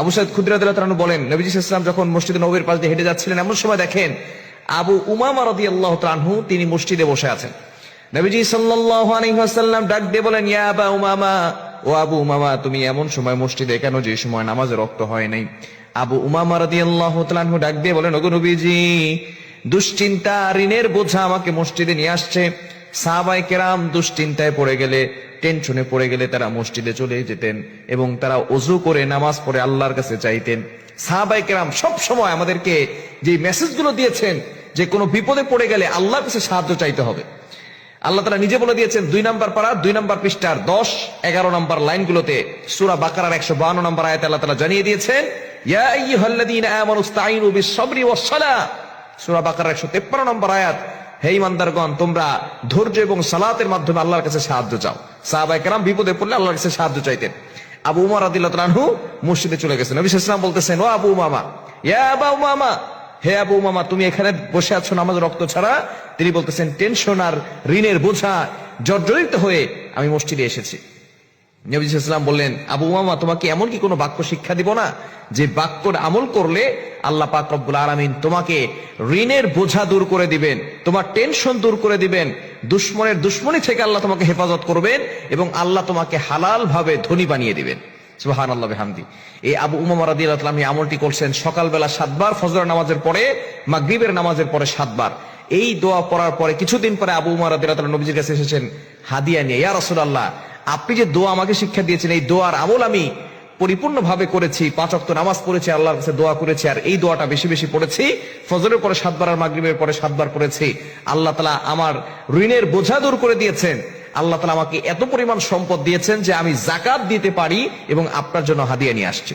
আবু সাইদ খুদ্রা দিল্লাহ বলেন, নবীজি ইসলাম যখন মসজিদ নবীর পাশ দিয়ে হেঁটে যাচ্ছিলেন, এমন সময় দেখেন আবু উমামা রদি আল্লাহ তানহু তিনি মসজিদে বসে আছেন। নবীজি ওয়াসাল্লাম ডাক দিয়ে বলেন, ইয়া আবা উমামা, ও আবু উমামা, তুমি এমন সময় মসজিদে কেন যে সময় নামাজে রক্ত হয় নাই? আবু উমামা রাদিয়াল্লাহু আল্লাহ আনহু ডাক দিয়ে বলেন, ওগো নবীজি, দুশ্চিন্তা ঋণের বোঝা আমাকে মসজিদে নিয়ে আসছে। সাহাবাই কেরাম দুশ্চিন্তায় পড়ে গেলে টেনশনে পড়ে গেলে তারা মসজিদে চলে যেতেন এবং তারা অজু করে নামাজ পড়ে আল্লাহর কাছে চাইতেন। সাহাবাই কেরাম সব সময় আমাদেরকে যে মেসেজগুলো দিয়েছেন, যে কোনো বিপদে পড়ে গেলে আল্লাহর কাছে সাহায্য চাইতে হবে। আল্লাহ তালা নিজে বলে দিয়েছেন, দুই নম্বর পাড়া, দুই নম্বর পৃষ্ঠার দশ, এগারো নম্বর লাইনগুলোতে সুরা বাকারার একশো বান্ন নম্বর আয়াত আল্লাহ তালা জানিয়ে দিয়েছেন সূরা বাকারার একশো তেপ্পান্ন নম্বর আয়াত হে ইমানদারগণ, তোমরা ধৈর্য এবং সালাতের মাধ্যমে আল্লাহর কাছে সাহায্য চাও। সাহাবাই কেরাম বিপদে পড়লে আল্লাহর কাছে সাহায্য চাইতেন। আবু উমার আদিল্লাহু মসজিদে চলে গেছেন। নবী বলতেছেন, ও আবু মামা ইয়া মামা হে আবু মামা তুমি এখানে বসে আছো নামাজ রক্ত ছাড়া? তিনি বলতেছেন, টেনশন আর ঋণের বোঝা জর্জরিত হয়ে আমি মসজিদে এসেছি। নবী ইসলাম বললেন, আবু মামা তোমাকে এমন কি কোনো বাক্য শিক্ষা দিব না? যে বাক্যর আমল করলে আল্লাহ পাক রব্বুল আলামিন তোমাকে ঋণের বোঝা দূর করে দিবেন, তোমার টেনশন দূর করে দিবেন, দুশ্মনের দুশ্মনী থেকে আল্লাহ তোমাকে হেফাজত করবেন এবং আল্লাহ তোমাকে হালাল ভাবে ধনী বানিয়ে দিবেন। সুবাহান আল্লাহ হামদি এই আবু উমামা রাদিয়াল্লাহু তাআলা আমলটি করছেন সকালবেলা সাতবার ফজর নামাজের পরে, মাগরিবের নামাজের পরে সাতবার। এই দোয়া পড়ার পরে কিছুদিন পরে আবু উমার রাদিয়াল্লাহু তাআলা নবীজির কাছে এসেছেন, হাদিয়া নিয়ে, ইয়া রাসূলুল্লাহ আপনি যে দোয়া আমাকে শিক্ষা দিয়েছেন, এই দোয়ার আমল আমি পরিপূর্ণভাবে করেছি। পাঁচ অক্ত নামাজ পড়েছি, আল্লাহর কাছে দোয়া করেছি, আর এই দোয়াটা বেশি বেশি পড়েছি। ফজরের পরে সাতবার আর মাগরিবের পরে সাতবার পড়েছি। আল্লাহ তালা আমার ঋণের বোঝা দূর করে দিয়েছেন। আল্লাহ তালা আমাকে এত পরিমাণ সম্পদ দিয়েছেন যে আমি জাকাত দিতে পারি এবং আপনার জন্য হাদিয়া নিয়ে আসছি।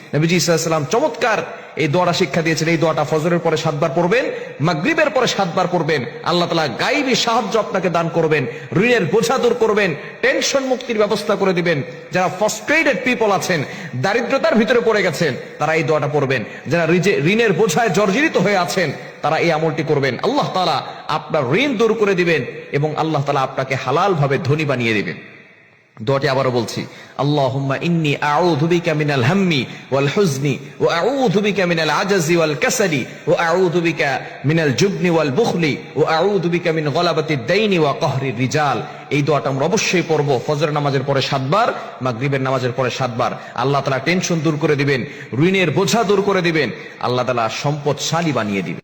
নবীজি চমৎকার এই দোয়াটা শিক্ষা দিয়েছেন। এই দোয়াটা ফজরের পরে সাতবার পড়বেন, মাগরিবের পরে সাতবার পড়বেন। আল্লাহ তালা গাইবী সাহায্য আপনাকে দান করবেন, ঋণের বোঝা দূর করবেন, টেনশন মুক্তির ব্যবস্থা করে দিবেন। যারা ফ্রাস্ট্রেটেড পিপল আছেন, দারিদ্রতার ভিতরে পড়ে গেছেন, তারা এই দোয়াটা পড়বেন। যারা ঋণের বোঝায় জর্জরিত হয়ে আছেন, তারা এই আমলটি করবেন। আল্লাহ তালা আপনার ঋণ দূর করে দিবেন এবং আল্লাহ তালা আপনাকে হালাল ভাবে ধনী বানিয়ে দিবেন। দোয়াটি আবারও বলছি। ইন্নি হাম্মি ওয়াল হুজনি আজাজি ওয়াল ওয়াল বুখলি ওয়া রিজাল। এই দোয়াটা আমরা অবশ্যই পড়ব ফজর নামাজের পরে সাতবার, মাগরিবের নামাজের পরে সাতবার। আল্লাহ তাআলা টেনশন দূর করে দিবেন ঋণের বোঝা দূর করে দিবেন। আল্লাহ তাআলা সম্পদশালী বানিয়ে দিবেন।